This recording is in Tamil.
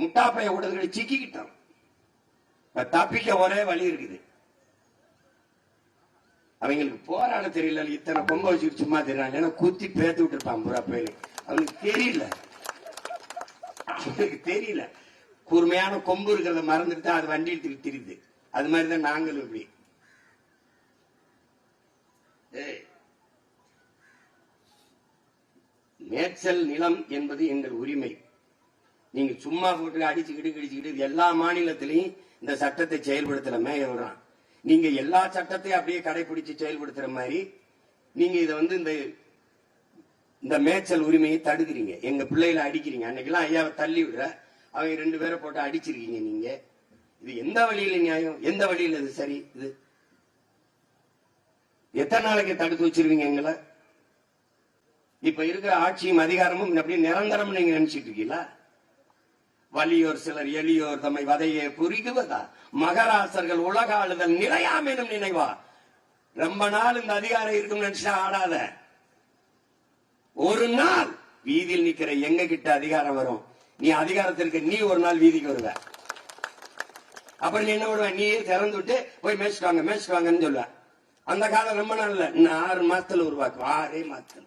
முட்டாப்பைய விடுதலை சிக்கிக்கிட்டோம் இப்ப தப்பிக்க ஒரே வழி இருக்குது. அவங்களுக்கு போராட தெரியல இத்தனை கொம்ப வச்சுட்டு சும்மா தெரியல ஏன்னா குத்தி பேத்து விட்டுருப்பான் புறா பயிலு அவனுக்கு தெரியல. அவனுக்கு தெரியல. கூர்மையான கொம்பு இருக்கிறத மறந்துட்டு அது வண்டி எடுத்துக்கிட்டு தெரியுது. அது மாதிரிதான் நாங்களும் இப்படி. மேச்சல் நிலம் என்பது எங்கள் உரிமை. நீங்க சும்மா போட்டு அடிச்சுக்கிட்டு கிடிச்சுக்கிட்டு இது எல்லா மாநிலத்திலையும் இந்த சட்டத்தை செயல்படுத்தல மேயர்றான் நீங்க எல்லா சட்டத்தையும் அப்படியே கடைபிடிச்சு செயல்படுத்துற மாதிரி நீங்க இதை வந்து இந்த இந்த மேய்ச்சல் உரிமையை தடுக்கிறீங்க. எங்க பிள்ளைகளை அடிக்கிறீங்க. அன்னைக்கெல்லாம் ஐயாவை தள்ளி விடுற அவங்க ரெண்டு பேரை போட்டு அடிச்சிருக்கீங்க நீங்க. இது எந்த வழியில நியாயம்? எந்த வழியில இது சரி? இது எத்தனை நாளைக்கு தடுத்து வச்சிருவீங்க எங்களை? இப்ப இருக்கிற ஆட்சியும் அதிகாரமும் அப்படியே நிரந்தரம் நீங்க நினைச்சிட்டு இருக்கீங்களா? வலியோர் சிலர் எளியோர் தம்மை வதையே புரிகுவதா மகராசர்கள் உலக ஆளுதல் நிலையாம் எனும் நினைவா? ரொம்ப நாள் இந்த அதிகாரம் இருக்கும் நினைச்சா ஆடாத. ஒரு நாள் வீதியில் நிக்கிற எங்க கிட்ட அதிகாரம் வரும். நீ அதிகாரத்திற்கு நீ ஒரு நாள் வீதிக்கு வருவ. அப்புறம் நீ என்ன பண்ணுவ? நீயே திறந்து விட்டு போய் மேய்ச்சிட்டு வாங்க மேய்ச்சிட்டு வாங்கன்னு சொல்லுவ. அந்த காலம் ரொம்ப நாள் இல்ல இன்னும் ஆறு மாசத்துல உருவாக்கும் ஆறே மாசத்துல.